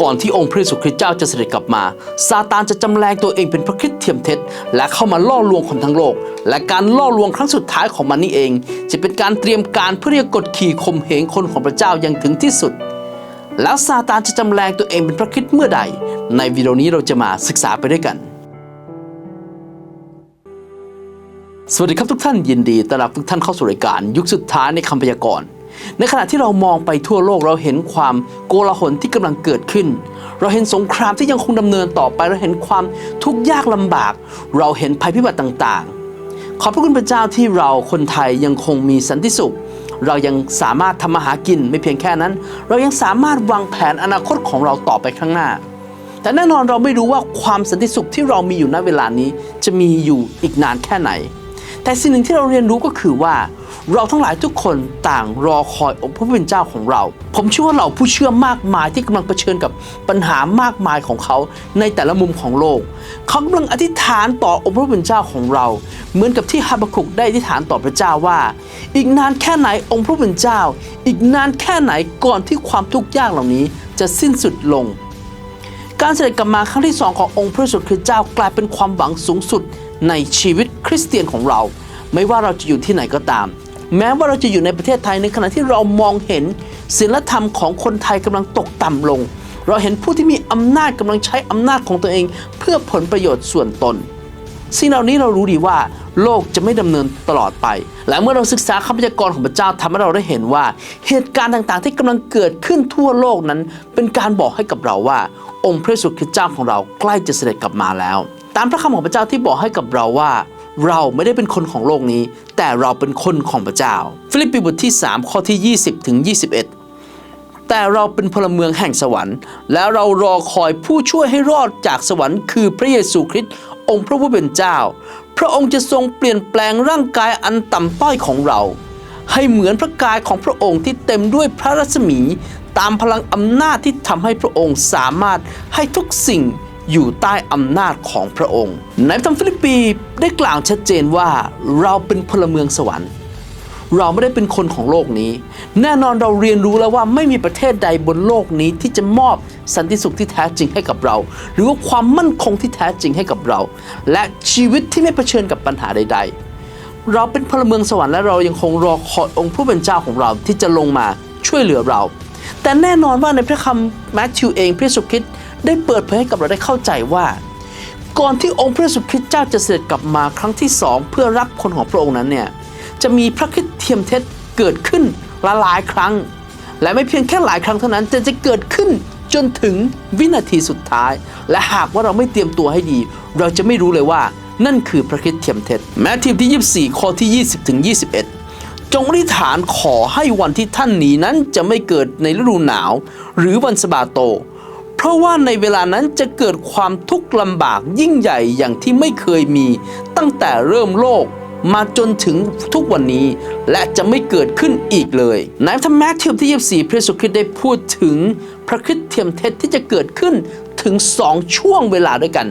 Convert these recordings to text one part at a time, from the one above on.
ก่อนที่องค์พระเยซูคริสต์เจ้าจะเสด็จกลับมา ซาตานจะจำแรงตัวเองเป็นพระคริสต์เทียมเท็จ และเข้ามาล่อลวงคนทั้งโลก และการล่อลวงครั้งสุดท้ายของมันนี่เอง จะเป็นการเตรียมการเพื่อเรียกกดขี่ข่มเหงคนของพระเจ้าอย่างถึงที่สุด แล้วซาตานจะจำแรงตัวเองเป็นพระคริสต์เมื่อใด ในวิดีโอนี้เราจะมาศึกษาไปด้วยกันสวัสดีครับทุกท่านยินดีต้อนรับทุกท่านเข้าสู่รายการ ยุคสุดท้ายในคำพยากรณ์ ในขณะที่เรามองไปทั่วโลกเราเห็นความโกลาหลที่กำลังเกิดขึ้น เราเห็นสงครามที่ยังคงดำเนินต่อไป เราเห็นความทุกข์ยากลำบาก เราเห็นภัยพิบัติต่างๆ ขอบพระคุณพระเจ้าที่เราคนไทยยังคงมีสันติสุข เรายังสามารถทำมาหากินไม่เพียงแค่นั้น เรายังสามารถวางแผนอนาคตของเราต่อไปข้างหน้า แต่แน่นอนเราไม่รู้ว่าความสันติสุขที่เรามีอยู่ณเวลานี้จะมีอยู่อีกนานแค่ไหน แต่สิ่งหนึ่งที่เราเรียนรู้ก็คือว่า เราทั้งหลายทุกคนต่างรอคอยองค์พระผู้เป็นเจ้าของเรา ผมเชื่อว่าเราผู้เชื่อมากมายที่กำลังเผชิญกับปัญหามากมายของเขาในแต่ละมุมของโลก เขากำลังอธิษฐานต่อองค์พระผู้เป็นเจ้าของเรา เหมือนกับที่ฮาบาคุกได้อธิษฐานต่อพระเจ้าว่า อีกนานแค่ไหนองค์พระผู้เป็นเจ้า อีกนานแค่ไหนก่อนที่ความทุกข์ยากเหล่านี้จะสิ้นสุดลงการเสด็จกลับมาครั้งที่สองขององค์พระสุดคือเจ้ากลายเป็นความหวังสูงสุดในชีวิตคริสเตียนของเรา ไม่ว่าเราจะอยู่ที่ไหนก็ตาม แม้ว่าเราจะอยู่ในประเทศไทยในขณะที่เรามองเห็นศีลธรรมของคนไทยกำลังตกต่ำลง เราเห็นผู้ที่มีอำนาจกำลังใช้อำนาจของตัวเอง เพื่อผลประโยชน์ส่วนตนสิ่งเหล่านี้เรารู้ดีว่าโลกจะไม่ดำเนินตลอดไป และเมื่อเราศึกษาคำพยากรณ์ของพระเจ้าทำให้เราได้เห็นว่า เหตุการณ์ต่างๆ ที่กำลังเกิดขึ้นทั่วโลกนั้น เป็นการบอกให้กับเราว่า องค์พระเยซูคริสต์เจ้าของเราใกล้จะเสด็จกลับมาแล้ว ตามพระคำของพระเจ้าที่บอกให้กับเราว่า เราไม่ได้เป็นคนของโลกนี้ แต่เราเป็นคนของพระเจ้า ฟิลิปปีบทที่ 3 ข้อที่ 20ถึง21 แต่เราเป็นพลเมืองแห่งสวรรค์ และเรารอคอยผู้ช่วยให้รอดจากสวรรค์คือพระเยซูคริสต์องค์พระผู้เป็นเจ้า พระองค์จะทรงเปลี่ยนแปลงร่างกายอันต่ำต้อยของเรา ให้เหมือนพระกายของพระองค์ที่เต็มด้วยพระรัศมี ตามพลังอำนาจที่ทำให้พระองค์สามารถให้ทุกสิ่ง อยู่ใต้อำนาจของพระองค์ในธรรมฟิลิปปีได้กล่าวชัดเจนว่าเราเป็นพลเมืองสวรรค์ เราไม่ได้เป็นคนของโลกนี้ แน่นอนเราเรียนรู้แล้วว่าไม่มีประเทศใดบนโลกนี้ที่จะมอบสันติสุขที่แท้จริงให้กับเรา หรือว่าความมั่นคงที่แท้จริงให้กับเรา และชีวิตที่ไม่เผชิญกับปัญหาใด ๆ เราเป็นพลเมืองสวรรค์และเรายังคงรอคอยองค์ผู้เป็นเจ้าของเราที่จะลงมาช่วยเหลือเรา แต่แน่นอนว่าในพระคำแมทธิวเองพระเยซูคริสต์ ได้เปิดเผยให้กับเราได้เข้าใจว่า ก่อนที่องค์พระเยซูคริสต์เจ้าจะเสด็จกลับมาครั้งที่สองเพื่อรับคนของพระองค์นั้นเนี่ยจะมีพระคริสต์เทียมเท็จเกิดขึ้นหลายครั้ง และไม่เพียงแค่หลายครั้งเท่านั้นแต่จะเกิดขึ้นจนถึงวินาทีสุดท้าย และหากว่าเราไม่เตรียมตัวให้ดี เราจะไม่รู้เลยว่านั่นคือพระคริสต์เทียมเท็จแมทธิวที่ 24 ข้อที่ 20ถึง21 จงอธิษฐานขอให้วันที่ท่านหนีนั้นจะไม่เกิดในฤดูหนาว หรือวันสบาโต เพราะว่าในเวลานั้นจะเกิดความทุกข์ลำบากยิ่งใหญ่อย่างที่ไม่เคยมี ตั้งแต่เริ่มโลกมาจนถึงทุกวันนี้ และจะไม่เกิดขึ้นอีกเลยในธรรมแมทธิวที่24พระเยซูคริตได้พูดถึงพระคริสต์เทียมเท็จที่จะเกิดขึ้นถึงสองช่วงเวลาด้วยกัน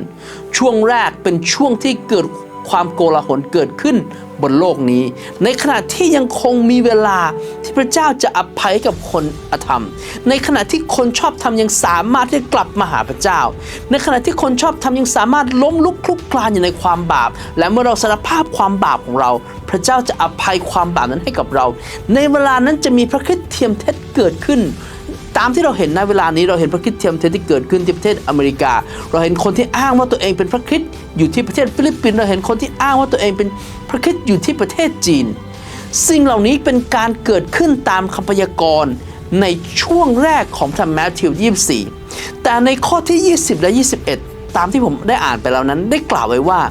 ช่วงแรกเป็นช่วงที่เกิด ความโกลาหลเกิดขึ้นบนโลกนี้ ในขณะที่ยังคงมีเวลาที่พระเจ้าจะอภัยกับคนอธรรม ในขณะที่คนชอบธรรมยังสามารถที่กลับมาหาพระเจ้า ในขณะที่คนชอบธรรมยังสามารถล้มลุกคลุกคลานอยู่ในความบาป และเมื่อเราสารภาพความบาปของเรา พระเจ้าจะอภัยความบาปนั้นให้กับเรา ในเวลานั้นจะมีพระคริสต์เทียมเท็จเกิดขึ้น ตามที่เราเห็นในเวลานี้เราเห็นพระคริสต์เทียมเทที่เกิดขึ้นที่ประเทศอเมริกา เราเห็นคนที่อ้างว่าตัวเองเป็นพระคริสต์อยู่ที่ประเทศฟิลิปปินส์เราเห็นคนที่อ้างว่าตัวเองเป็นพระคริสต์อยู่ที่ประเทศจีน สิ่งเหล่านี้เป็นการเกิดขึ้นตามคำพยากรณ์ในช่วงแรกของธรรมแมทธิว 24 แต่ในข้อที่ 20 และ 21 ตามที่ผมได้อ่านไปแล้วนั้นได้กล่าวไว้ว่า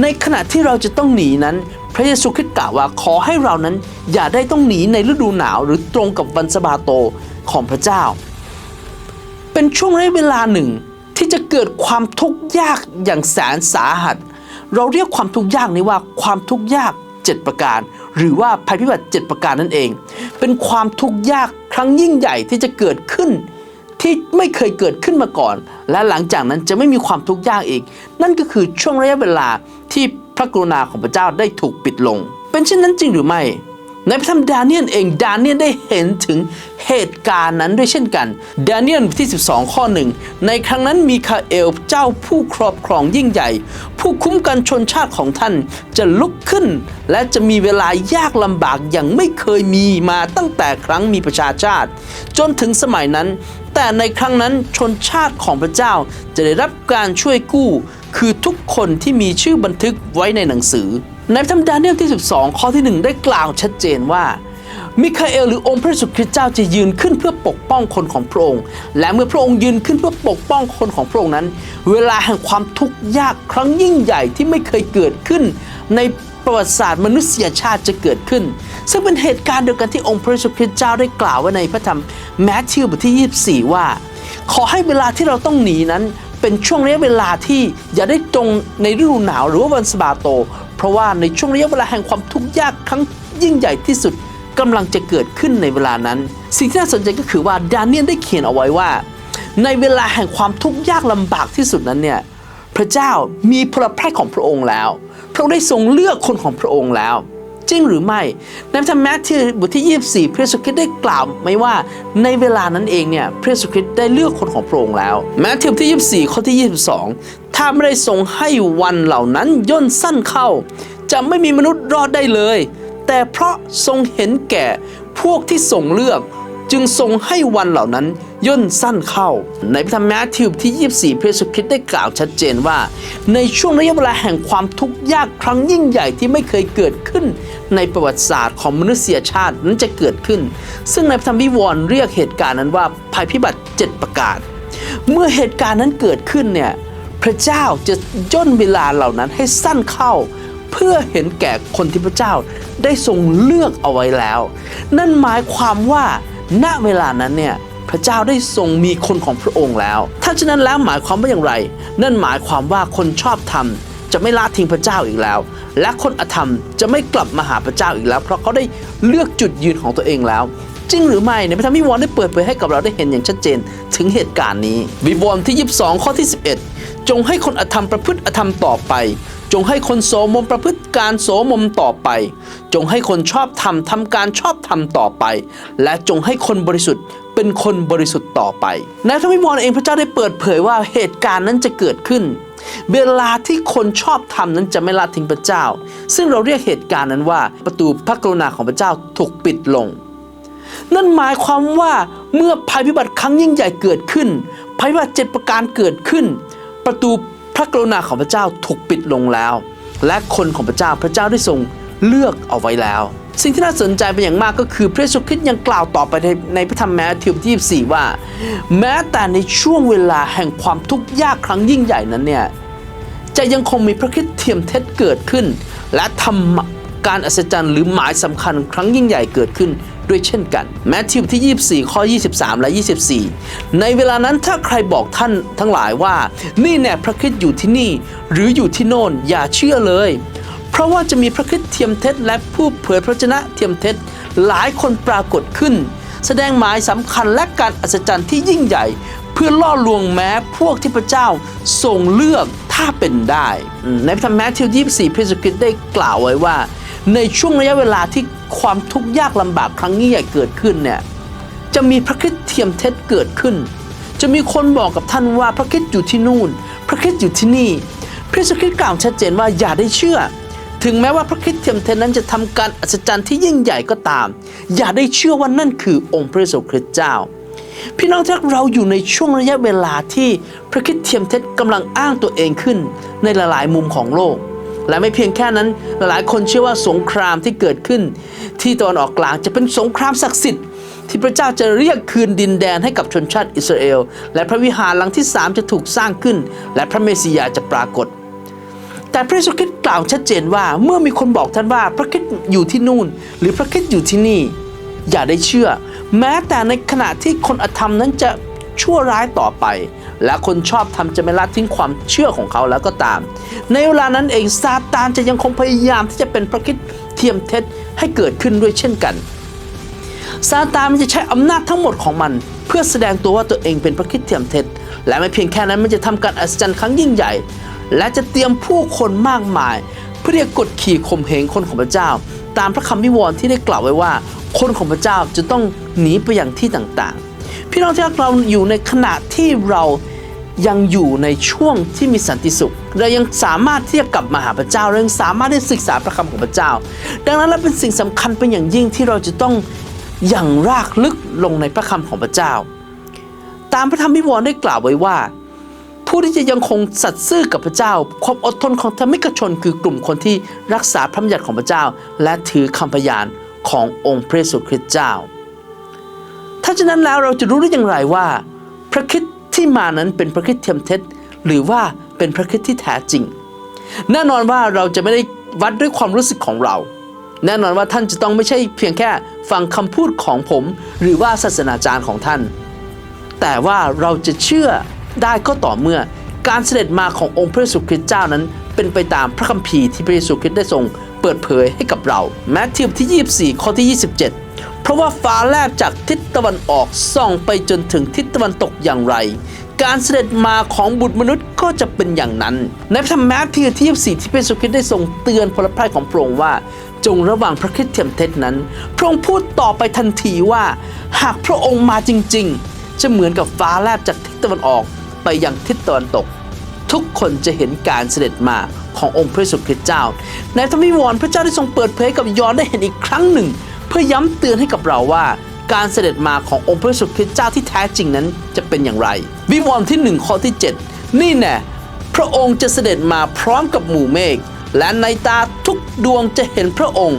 ในขณะที่เราจะต้องหนีนั้น พระเยซูคริสต์กล่าวว่าขอให้เรานั้นอย่าได้ต้องหนีในฤดูหนาวหรือตรงกับวันสบาโต ของพระเจ้า เป็นช่วงระยะเวลาหนึ่งที่จะเกิดความทุกข์ยากอย่างแสนสาหัส เราเรียกความทุกข์ยากนี้ว่าความทุกข์ยาก 7 ประการ หรือว่าภัยพิบัติ 7 ประการนั่นเอง เป็นความทุกข์ยากครั้งยิ่งใหญ่ที่จะเกิดขึ้นที่ไม่เคยเกิดขึ้นมาก่อน และหลังจากนั้นจะไม่มีความทุกข์ยากอีก นั่นก็คือช่วงระยะเวลาที่พระกรุณาของพระเจ้าได้ถูกปิดลง เป็นเช่นนั้นจริงหรือไม่ ในพระธรรมดาเนียลเองดาเนียลได้เห็นถึงเหตุการณ์นั้นด้วยเช่นกัน ดาเนียลบทที่ 12 ข้อหนึ่งในครั้งนั้นมีคาเอลเจ้าผู้ครอบครองยิ่งใหญ่ ผู้คุ้มกันชนชาติของท่านจะลุกขึ้น และจะมีเวลายากลำบากอย่างไม่เคยมีมาตั้งแต่ครั้งมีประชาชาติ จนถึงสมัยนั้น แต่ในครั้งนั้นชนชาติของพระเจ้าจะได้รับการช่วยกู้ คือทุกคนที่มีชื่อบันทึกไว้ในหนังสือ ในพระธรรมดาเนียลที่ 12 ข้อที่ 1 ได้กล่าวชัดเจนว่า มิคาเอลหรือองค์พระสุคริสต์เจ้าจะยืนขึ้นเพื่อปกป้องคนของพระองค์ และเมื่อพระองค์ยืนขึ้นเพื่อปกป้องคนของพระองค์นั้น เวลาแห่งความทุกข์ยากครั้งยิ่งใหญ่ที่ไม่เคยเกิดขึ้น ในประวัติศาสตร์มนุษยชาติจะเกิดขึ้น ซึ่งเป็นเหตุการณ์เดียวกันที่องค์พระสุคริสต์เจ้าได้กล่าวไว้ในพระธรรมแมทธิวบทที่ 24 ว่า ขอให้เวลาที่เราต้องหนีนั้นเป็นช่วงระยะเวลาที่อย่าได้ตรงในฤดูหนาวหรือว่าวันสบาโต เพราะว่าในช่วงระยะเวลาแห่งความทุกข์ยากครั้งยิ่งใหญ่ที่สุดกำลังจะเกิดขึ้นในเวลานั้น สิ่งที่น่าสนใจก็คือว่าดาเนียลได้เขียนเอาไว้ว่า ในเวลาแห่งความทุกข์ยากลำบากที่สุดนั้นเนี่ยพระเจ้ามีพระพระของพระองค์แล้ว พระองค์ได้ทรงเลือกคนของพระองค์แล้ว จริงหรือไม่ ในพระธรรมแมทธิวบทที่ 24 พระสุคริสต์ได้กล่าวไหมว่าในเวลานั้นเองเนี่ยพระสุคริสต์ได้เลือกคนของพระองค์แล้วแมทธิวบทที่ 24 ข้อที่ 22 ถ้าไม่ได้ทรงให้วันเหล่านั้นย่นสั้นเข้า จะไม่มีมนุษย์รอดได้เลย แต่เพราะทรงเห็นแก่พวกที่ทรงเลือก จึงทรงให้วันเหล่านั้นย่นสั้นเข้า ในพระธรรมแมทธิวบทที่ 24 พระเยซูคริสต์ได้กล่าวชัดเจนว่า ในช่วงระยะเวลาแห่งความทุกข์ยากครั้งยิ่งใหญ่ที่ไม่เคยเกิดขึ้น ในประวัติศาสตร์ของมนุษยชาตินั้นจะเกิดขึ้น ซึ่งในพระธรรมวิวรณ์เรียกเหตุการณ์นั้นว่าภัยพิบัติ 7 ประการ เมื่อเหตุการณ์นั้นเกิดขึ้นเนี่ยพระเจ้าจะย่นเวลาเหล่านั้นให้สั้นเข้าเพื่อเห็นแก่คนที่พระเจ้าได้ทรงเลือกเอาไว้แล้ว นั่นหมายความว่า ณเวลานั้นเนี่ยพระเจ้าได้ทรงมีคนของพระองค์แล้ว ถ้าฉะนั้นแล้วหมายความว่าอย่างไร นั่นหมายความว่าคนชอบธรรมจะไม่ละทิ้งพระเจ้าอีกแล้ว และคนอธรรมจะไม่กลับมาหาพระเจ้าอีกแล้ว เพราะเขาได้เลือกจุดยืนของตัวเองแล้ว จริงหรือไม่ในพระธรรมวิวรณ์ได้เปิดเผยให้กับเราได้เห็นอย่างชัดเจนถึงเหตุการณ์นี้ วิวรณ์ที่ 22 ข้อที่ 11 จงให้คนอธรรมประพฤติอธรรมต่อไป จงให้คนโสมมประพฤติการโสมมต่อไป จงให้คนชอบธรรมทำการชอบธรรมต่อไป และจงให้คนบริสุทธิ์เป็นคนบริสุทธิ์ต่อไปในพระวิวรเองพระเจ้าได้เปิดเผยว่าเหตุการณ์นั้นจะเกิดขึ้น เวลาที่คนชอบธรรมนั้นจะไม่ละทิ้งพระเจ้า ซึ่งเราเรียกเหตุการณ์นั้นว่าประตูพระกรุณาของพระเจ้าถูกปิดลงนั่นหมายความว่าเมื่อภัยพิบัติครั้งยิ่งใหญ่เกิดขึ้น ภัยพิบัติเจ็ดประการเกิดขึ้น ประตู ระกรุณาของพระเจ้าถูกปิดลงแล้ว และคนของพระเจ้าพระเจ้าได้ทรงเลือกเอาไว้แล้ว สิ่งที่น่าสนใจเป็นอย่างมากก็คือพระเยซูคริสต์ยังกล่าวต่อไปในในพระธรรมแมทธิวบทที่24 ว่า แม้แต่ในช่วงเวลาแห่งความทุกข์ยากครั้งยิ่งใหญ่นั้นเนี่ยจะยังคงมีพระคริสต์เทียมเท็จเกิดขึ้น และทำการอัศจรรย์หรือหมายสำคัญครั้งยิ่งใหญ่เกิดขึ้น ด้วยเช่นกันแมทธิวที่ 24 ข้อ 23 และ 24 ในเวลานั้นถ้าใครบอกท่านทั้งหลายว่า นี่แน่พระคริสต์อยู่ที่นี่ หรืออยู่ที่โน่นอย่าเชื่อเลย เพราะว่าจะมีพระคริสต์เทียมเท็จและผู้เผยพระชนะเทียมเท็จหลายคนปรากฏขึ้น แสดงหมายสำคัญและการอัศจรรย์ที่ยิ่งใหญ่เพื่อล่อลวงแม้พวกที่พระเจ้าทรงเลือกถ้าเป็นได้ ในพระธรรมแมทธิว 24พระเยซูคริตได้กล่าวไว้ว่า ในช่วงระยะเวลาที่ความทุกข์ยากลำบากครั้งยิ่งใหญ่เกิดขึ้นเนี่ยจะมีพระคริสต์เทียมเท็จเกิดขึ้น จะมีคนบอกกับท่านว่าพระคริสต์อยู่ที่นู่น พระคริสต์อยู่ที่นี่ พระเยซูคริสต์กล่าวชัดเจนว่าอย่าได้เชื่อ ถึงแม้ว่าพระคริสต์เทียมเทนนั้นจะทำการอัศจรรย์ที่ยิ่งใหญ่ก็ตาม อย่าได้เชื่อว่านั่นคือองค์พระเยซูคริสต์เจ้า พี่น้องทักเราอยู่ในช่วงระยะเวลาที่พระคริสต์เทียมเท็จกำลังอ้างตัวเองขึ้นในหลายๆ มุมของโลก และไม่เพียงแค่นั้นหลายคนเชื่อว่าสงครามที่เกิดขึ้น ที่ตะวันออกกลางจะเป็นสงครามศักดิ์สิทธิ์ที่พระเจ้าจะเรียกคืนดินแดนให้กับชนชาติอิสราเอล และพระวิหารหลังที่สามจะถูกสร้างขึ้น และพระเมสสิยาจะปรากฏ แต่พระเยซูคริสต์กล่าวชัดเจนว่าเมื่อมีคนบอกท่านว่าพระคริสต์อยู่ที่นู่น หรือพระคริสต์อยู่ที่นี่ อย่าได้เชื่อ แม้แต่ในขณะที่คนอธรรมนั้นจะชั่วร้ายต่อไป และคนชอบทำจะไม่ละทิ้งความเชื่อของเขาแล้วก็ตาม ในเวลานั้นเองซาตานจะยังคงพยายามที่จะเป็นพระคริสต์เทียมเท็จให้เกิดขึ้นด้วยเช่นกันซาตานมันจะใช้อำนาจทั้งหมดของมัน เพื่อแสดงตัวว่าตัวเองเป็นพระคริสต์เทียมเท็จ และไม่เพียงแค่นั้นมันจะทำการอัศจรรย์ครั้งยิ่งใหญ่ และจะเตรียมผู้คนมากมาย เพื่อที่จะกดขี่ข่มเหงคนของพระเจ้า ตามพระคำวิวรณ์ที่ได้กล่าวไว้ว่า คนของพระเจ้าจะต้องหนีไปอย่างที่ต่างๆ พี่น้องที่เราอยู่ในขณะที่เรา ยังอยู่ในช่วงที่มีสันติสุข เรายังสามารถที่จะกลับมาหาพระเจ้าเรายังสามารถที่จะศึกษาพระคำของพระเจ้า ดังนั้นแล้วเป็นสิ่งสำคัญเป็นอย่างยิ่งที่เราจะต้องอย่างรากลึกลงในพระคำของพระเจ้า ตามพระธรรมวิวรณ์ได้กล่าวไว้ว่า ผู้ที่จะยังคงสัตย์ซื่อกับพระเจ้า ความอดทนของธรรมิกชน คือกลุ่มคนที่รักษาพระบัญญัติของพระเจ้า และถือคำพยานขององค์พระเยซูคริสต์เจ้า ถ้าฉะนั้นแล้วเราจะรู้ได้อย่างไรว่า พระคริสต์ ที่มานั้นเป็นพระคริสต์เทียมเท็จ หรือว่าเป็นพระคริสต์ที่แท้จริง แน่นอนว่าเราจะไม่ได้วัดด้วยความรู้สึกของเรา แน่นอนว่าท่านจะต้องไม่ใช่เพียงแค่ฟังคำพูดของผม หรือว่าศาสนาจารย์ของท่าน แต่ว่าเราจะเชื่อได้ก็ต่อเมื่อการเสด็จมาขององค์พระเยซูคริสต์เจ้านั้น เป็นไปตามพระคัมภีร์ที่พระเยซูคริสต์ได้ทรงเปิดเผยให้กับเราแมทธิวบทที่ 24 ข้อที่ 27 เพราะว่าฟ้าแลบจากทิศตะวันออกส่องไปจนถึงทิศตะวันตกอย่างไร การเสด็จมาของบุตรมนุษย์ก็จะเป็นอย่างนั้น ในพระธรรมแมทธิวที่24ที่พระเยซูคริตได้ทรงเตือนพลพรายของพระองค์ว่า จงระวังพระคริสต์เทียมเท็จนั้น พระองค์พูดต่อไปทันทีว่า หากพระองค์มาจริง ๆ จะเหมือนกับฟ้าแลบจากทิศตะวันออกไปยังทิศตะวันตกทุกคนจะเห็นการเสด็จมาขององค์พระเยซูคริสต์เจ้า ในธรรมวิวรณ์พระเจ้าได้ทรงเปิดเผยกับยอนได้เห็นอีกครั้งหนึ่ง เพื่อย้ำเตือนให้กับเราว่า การเสด็จมาขององค์พระเยซูคริสต์เจ้าที่แท้จริงนั้นจะเป็นอย่างไร วิวรณ์ที่หนึ่งข้อที่ 7 นี่แน่พระองค์จะเสด็จมาพร้อมกับหมู่เมฆและในตาทุกดวงจะเห็นพระองค์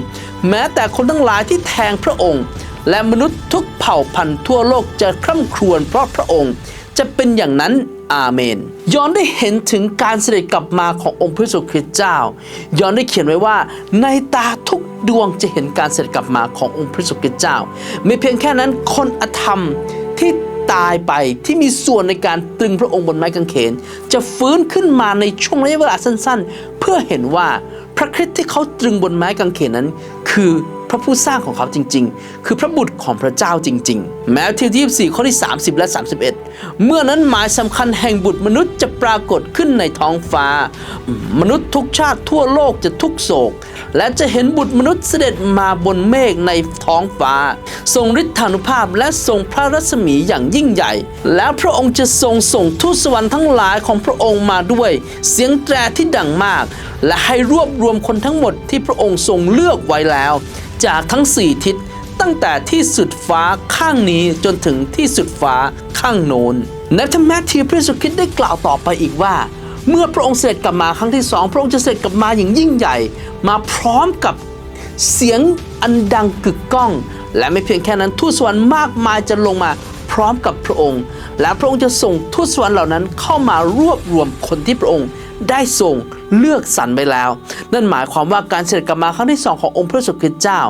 แม้แต่คนทั้งหลายที่แทงพระองค์ และมนุษย์ทุกเผ่าพันธุ์ทั่วโลกจะคร่ำครวญเพราะพระองค์จะเป็นอย่างนั้น อาเมน ยอนได้เห็นถึงการเสด็จกลับมาขององค์พระเยซูคริสต์เจ้า ยอนได้เขียนไว้ว่า ในตาทุกดวงจะเห็นการเสด็จกลับมาขององค์พระเยซูคริสต์เจ้า ไม่เพียงแค่นั้นคนอธรรมที่ตายไปที่มีส่วนในการตรึงพระองค์บนไม้กางเขน จะฟื้นขึ้นมาในช่วงระยะเวลาสั้นๆ เพื่อเห็นว่าพระคริสต์ที่เขาตรึงบนไม้กางเขนนั้น คือพระผู้สร้างของเขาจริง ๆ คือพระบุตรของพระเจ้าจริง ๆ แม้ที่ที่24ข้อที่ 30 และ31 เมื่อนั้นหมายสำคัญแห่งบุตรมนุษย์จะปรากฏขึ้นในท้องฟ้า มนุษย์ทุกชาติทั่วโลกจะทุกโศก และจะเห็นบุตรมนุษย์เสด็จมาบนเมฆในท้องฟ้า ทรงฤทธานุภาพและทรงพระรัศมีอย่างยิ่งใหญ่ แล้วพระองค์จะทรงส่งทูตสวรรค์ทั้งหลายของพระองค์มาด้วย เสียงแตรที่ดังมาก และให้รวบรวมคนทั้งหมดที่พระองค์ทรงเลือกไว้แล้ว จากทั้งสี่ทิศ ตั้งแต่ที่สุดฟ้าข้างนี้จนถึงที่สุดฟ้าข้างโน้นในธรรมแมทธิวพระเยซูคริสต์ได้กล่าวต่อไปอีกว่า เมื่อพระองค์เสด็จกลับมาครั้งที่สองพระองค์จะเสด็จกลับมาอย่างยิ่งใหญ่ มาพร้อมกับเสียงอันดังกึกก้อง และไม่เพียงแค่นั้นทูตสวรรค์มากมายจะลงมาพร้อมกับพระองค์ และพระองค์จะส่งทูตสวรรค์เหล่านั้นเข้ามารวบรวมคนที่พระองค์ ได้ทรงเลือกสรรไปแล้ว นั่นหมายความว่าการเสด็จกลับมาครั้งที่สองขององค์พระสุคริสต์เจ้า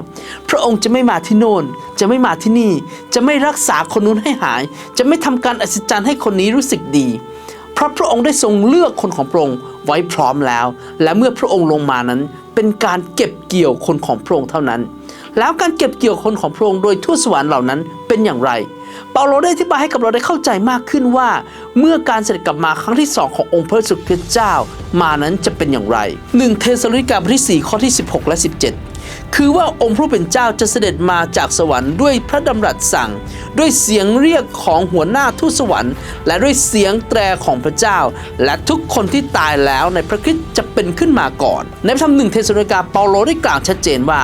พระองค์จะไม่มาที่โน่น จะไม่มาที่นี่ จะไม่รักษาคนนู้นให้หาย จะไม่ทำการอัศจรรย์ให้คนนี้รู้สึกดี เพราะพระองค์ได้ทรงเลือกคนของพระองค์ไว้พร้อมแล้ว และเมื่อพระองค์ลงมานั้น เป็นการเก็บเกี่ยวคนของพระองค์เท่านั้น แล้วการเก็บเกี่ยวคนของพระองค์โดยทูตสวรรค์เหล่านั้นเป็นอย่างไร เปาโลได้อธิบายให้กับเราได้เข้าใจมากขึ้นว่า เมื่อการเสด็จกลับมาครั้งที่สองขององค์พระสุคริสต์เจ้ามานั้นจะเป็นอย่างไร 1 เทสโลนิกาบทที่ 4 ข้อที่ 16 และ 17 คือว่าองค์ผู้เป็นเจ้าจะเสด็จมาจากสวรรค์ด้วยพระดำรัสสั่ง ด้วยเสียงเรียกของหัวหน้าทูตสวรรค์ และด้วยเสียงแตรของพระเจ้า และทุกคนที่ตายแล้วในพระคริสต์จะเป็นขึ้นมาก่อน ในธรรมหนึ่งเทสโลนิกาเปาโลได้กล่าวชัดเจนว่า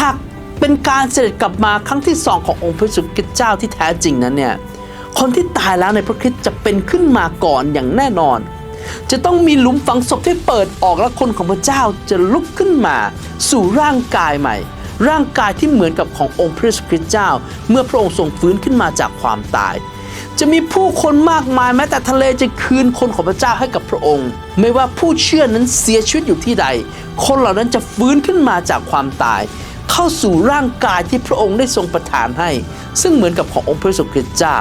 หาก เป็นการเสด็จกลับมาครั้งที่สองขององค์พระสุคริตเจ้าที่แท้จริงนั้นเนี่ยคนที่ตายแล้วในพระคริสต์จะเป็นขึ้นมาก่อนอย่างแน่นอน จะต้องมีหลุมฝังศพที่เปิดออกและคนของพระเจ้าจะลุกขึ้นมา สู่ร่างกายใหม่ ร่างกายที่เหมือนกับขององค์พระเยซูคริตเจ้า เมื่อพระองค์ทรงฟื้นขึ้นมาจากความตาย จะมีผู้คนมากมายแม้แต่ทะเลจะคืนคนของพระเจ้าให้กับพระองค์ ไม่ว่าผู้เชื่อนั้นเสียชีวิตอยู่ที่ใด คนเหล่านั้นจะฟื้นขึ้นมาจากความตาย เข้าสู่ร่างกายที่พระองค์ได้ทรงประทานให้ ซึ่งเหมือนกับขององค์พระเยซูคริสต์เจ้า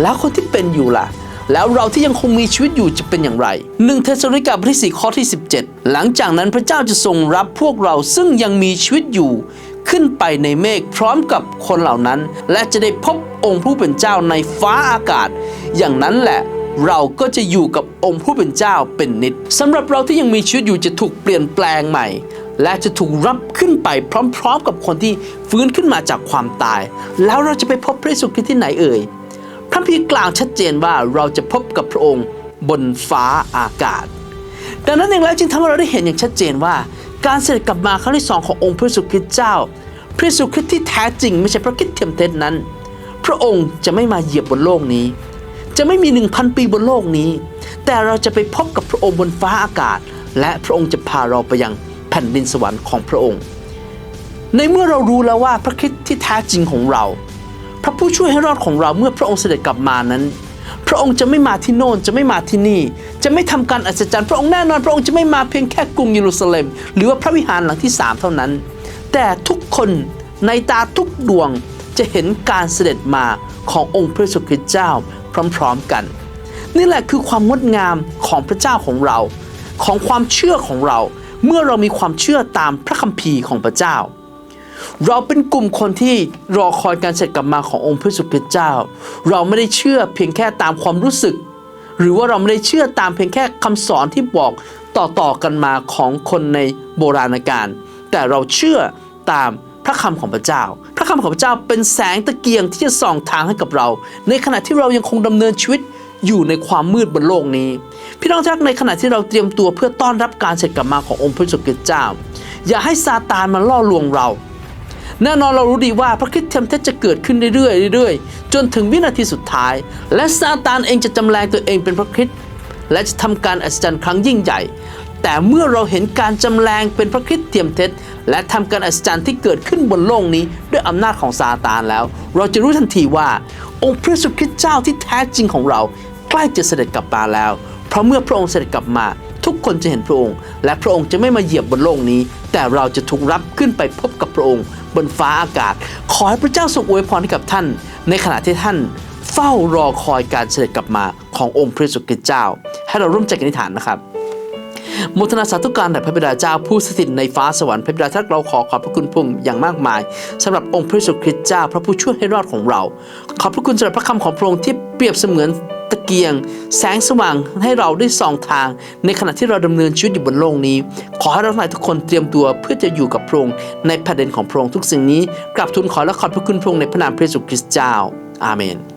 แล้วคนที่เป็นอยู่ล่ะ แล้วเราที่ยังคงมีชีวิตอยู่จะเป็นอย่างไรหนึ่งเทสโลนิกาบทที่4ข้อที่ 17 หลังจากนั้นพระเจ้าจะทรงรับพวกเราซึ่งยังมีชีวิตอยู่ขึ้นไปในเมฆพร้อมกับคนเหล่านั้น และจะได้พบองค์ผู้เป็นเจ้าในฟ้าอากาศ อย่างนั้นแหละเราก็จะอยู่กับองค์ผู้เป็นเจ้าเป็นนิดสำหรับเราที่ยังมีชีวิตอยู่จะถูกเปลี่ยนแปลงใหม่ และจะถูกรับขึ้นไปพร้อมๆ กับคนที่ฟื้นขึ้นมาจากความตาย แล้วเราจะไปพบพระเยซูคริสต์ที่ไหนเอ่ย พระคัมภีร์กล่าวชัดเจนว่าเราจะพบกับพระองค์บนฟ้าอากาศ ดังนั้นเองแล้วจึงทำให้เราได้เห็นอย่างชัดเจนว่า การเสด็จกลับมาครั้งที่สองขององค์พระเยซูคริสต์เจ้า พระเยซูคริสต์ที่แท้จริงไม่ใช่พระคริสต์เทียมเท็จนั้น พระองค์จะไม่มาเหยียบบนโลกนี้ จะไม่มีหนึ่งพันปีบนโลกนี้ แต่เราจะไปพบกับพระองค์บนฟ้าอากาศ และพระองค์จะพาเราไปยัง ผ่นดินสวรรค์ของพระองค์ ในเมื่อเรารู้แล้วว่าพระคริสต์ที่แท้จริงของเรา พระผู้ช่วยให้รอดของเราเมื่อพระองค์เสด็จกลับมานั้น พระองค์จะไม่มาที่โน่นจะไม่มาที่นี่ จะไม่ทำการอัศจรรย์พระองค์แน่นอน พระองค์จะไม่มาเพียงแค่กรุงเยรูซาเล็ม หรือว่าพระวิหารหลังที่สามเท่านั้น แต่ทุกคนในตาทุกดวงจะเห็นการเสด็จมาขององค์พระเยซูคริสต์เจ้าพร้อมๆกัน นี่แหละคือความงดงามของพระเจ้าของเรา ของความเชื่อของเรา เมื่อเรามีความเชื่อตามพระคัมภีร์ของพระเจ้า เราเป็นกลุ่มคนที่รอคอยการเสด็จกลับมาขององค์พระสุคริสต์เจ้า เราไม่ได้เชื่อเพียงแค่ตามความรู้สึก หรือว่าเราไม่ได้เชื่อตามเพียงแค่คำสอนที่บอกต่อๆกันมาของคนในโบราณกาลแต่เราเชื่อตามพระคำของพระเจ้า พระคำของพระเจ้าเป็นแสงตะเกียงที่จะส่องทางให้กับเรา ในขณะที่เรายังคงดำเนินชีวิตอยู่ในความมืดบนโลกนี้ พี่น้องทักในขณะที่เราเตรียมตัวเพื่อต้อนรับการเสด็จกลับมาขององค์พระสุคริตเจ้า อย่าให้ซาตานมาล่อลวงเรา แน่นอนเรารู้ดีว่าพระคริสต์เทียมเท็จจะเกิดขึ้นเรื่อยๆเรื่อยๆ จนถึงวินาทีสุดท้าย และซาตานเองจะจำแรงตัวเองเป็นพระคริสต์และจะทำการอัศจรรย์ครั้งยิ่งใหญ่ แต่เมื่อเราเห็นการจำแรงเป็นพระคริสต์เทียมเท็จ และทำการอัศจรรย์ที่เกิดขึ้นบนโลกนี้ด้วยอำนาจของซาตานแล้ว เราจะรู้ทันทีว่า องค์พระเยซูคริสต์เจ้าที่แท้จริงของเรา ใกล้จะเสด็จกลับมาแล้ว ราะเมื่อพระองค์เสด็จกลับมา ทุกคนจะเห็นพระองค์ และพระองค์จะไม่มาเหยียบบนโลกนี้ แต่เราจะถูกรับขึ้นไปพบกับพระองค์ บนฟ้าอากาศ ขอให้พระเจ้าทรงอวยพรให้กับท่าน ในขณะที่ท่าน เฝ้ารอคอยการเสด็จกลับมาขององค์พระสุคริตเจ้า ให้เราร่วมใจกันอธิษฐานนะครับ มุทนาสาธุการแด่พระบิดาเจ้าผู้สถิตในฟ้าสวรรค์พระบิดาทักเราขอขอบพระคุณพุ่มอย่างมากมายสำหรับองค์พระเยซูคริสต์เจ้าพระผู้ช่วยให้รอดของเรา ขอบพระคุณสำหรับพระคำของพระองค์ที่เปรียบเสมือนตะเกียง แสงสว่างให้เราได้ส่องทาง ในขณะที่เราดำเนินชีวิตอยู่บนโลกนี้ ขอให้เราทั้งหลายทุกคนเตรียมตัวเพื่อจะอยู่กับพระองค์ในแผ่นดินของพระองค์ทุกสิ่งนี้กราบทูลขอและขอบพระคุณพระองค์ในพระนามพระเยซูคริสต์เจ้า อาเมน